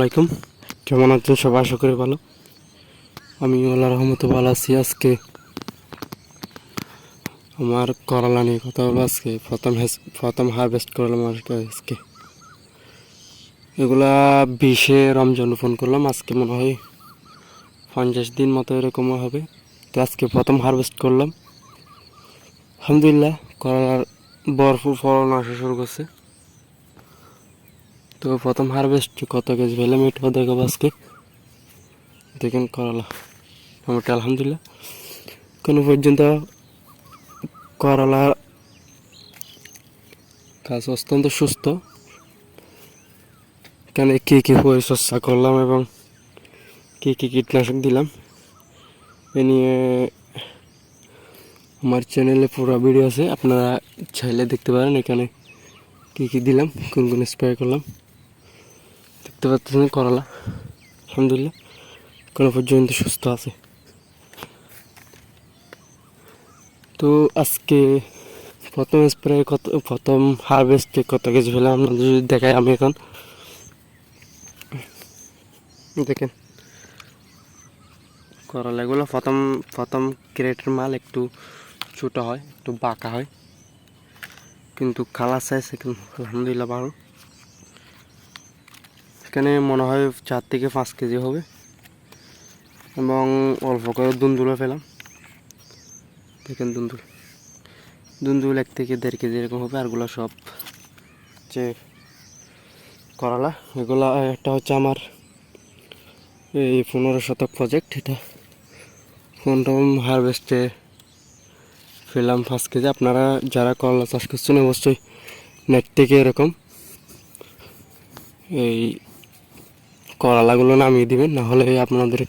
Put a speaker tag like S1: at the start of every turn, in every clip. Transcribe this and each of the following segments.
S1: আলাইকুম। কেমন আছেন সবাই? আশা করি ভালো। আমি আল্লাহ রহমতে ভালো আছি। আজকে আমার করলা নিয়ে কথা বলব। আজকে প্রথম প্রথম হারভেস্ট করলাম আর কি আজকে। এগুলা বিশে রমজান রোপণ করলাম। আজকে মনে হয় পঞ্চাশ দিন মতো এরকম হবে। তো আজকে প্রথম হারভেস্ট করলাম। আলহামদুলিল্লাহ, করলার ভরপুর ফলন আসা শুরু করছে। তো প্রথম হারভেস্ট কত কেজি? পেলাম এটাও দেখাবো আজকে। দেখেন করলা। মোটামুটি আলহামদুলিল্লাহ। কোনো পর্যন্ত করলা গাছ অত্যন্ত সুস্থ। এখানে কী কী পরিচর্যা করলাম এবং কী কী কীটনাশক দিলাম, এ নিয়ে আমার চ্যানেলে পুরো ভিডিও আছে। আপনারা চাইলে দেখতে পারেন এখানে কী কী দিলাম, কোন কোন স্প্রে করলাম। দেখতে পাচ্ছেন করলা। আলহামদুলিল্লাহ কোনো পর্যন্ত সুস্থ আছে। তো আজকে প্রথম স্প্রে কত প্রথম হারভেস্টে কত কেজি পেলাম আপনাদের যদি দেখাই আমি এখন। দেখেন। করলাগুলো প্রথম প্রথম ক্রেটের মাল একটু ছোটো হয়, একটু বাঁকা হয়। কিন্তু কালার সাইজ আলহামদুলিল্লাহ ভালো এখানে মনে হয় চার থেকে পাঁচ কেজি হবে। এবং অল্প করে দুন্দুলও পেলাম। দেখেন দুন্দুল। দুন্দুল এক থেকে দেড় কেজি এরকম হবে আরগুলো সব যে করলা। এগুলা একটা হচ্ছে আমার এই পনেরো শতক প্রজেক্ট এটা প্রথম হারভেস্টে পেলাম পাঁচ কেজি। আপনারা যারা করলা চাষ করছেন, অবশ্যই নেট থেকে এরকম এই করলাগুলো নামিয়ে দিবেন, না হলে আপনাদের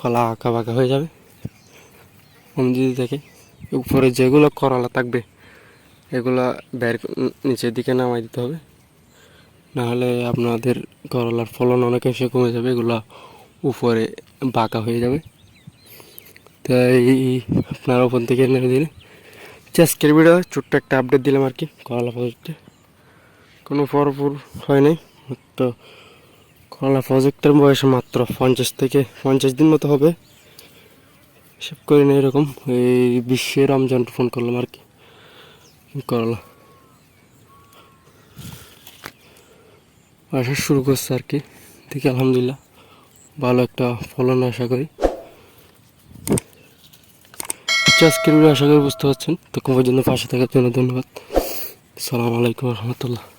S1: কলা আঁকা বাঁকা হয়ে যাবে। আমি যদি উপরে যেগুলো করলা থাকবে, এগুলো বের নিচের দিকে নামাই দিতে হবে। না হলে আপনাদের করলার ফলন অনেক এসে কমে যাবে, এগুলো উপরে বাঁকা হয়ে যাবে। তাই আপনারা ওপর থেকে নেমে দিলে। আজকের ভিডিও ছোট্ট একটা আপডেট দিলাম আর কি করলা প্রজেক্টে কোনো ভরপুর হয় নাই, তো করলা প্রজেক্টের বয়স মাত্র পঞ্চাশ থেকে পঞ্চাশ দিন মতো হবে। হিসেব করি না এরকম এই বিশ্বে রমজান ফোন করলাম আর কি করলা আসা শুরু করছে আর কি দেখি আলহামদুলিল্লাহ ভালো একটা ফলন আশা করি। আচ্ছা, আজকের আশা করি বুঝতে পারছেন তো পর্যন্ত পাশে থাকার জন্য ধন্যবাদ। সালাম আলাইকুম রহমতুল্লাহ।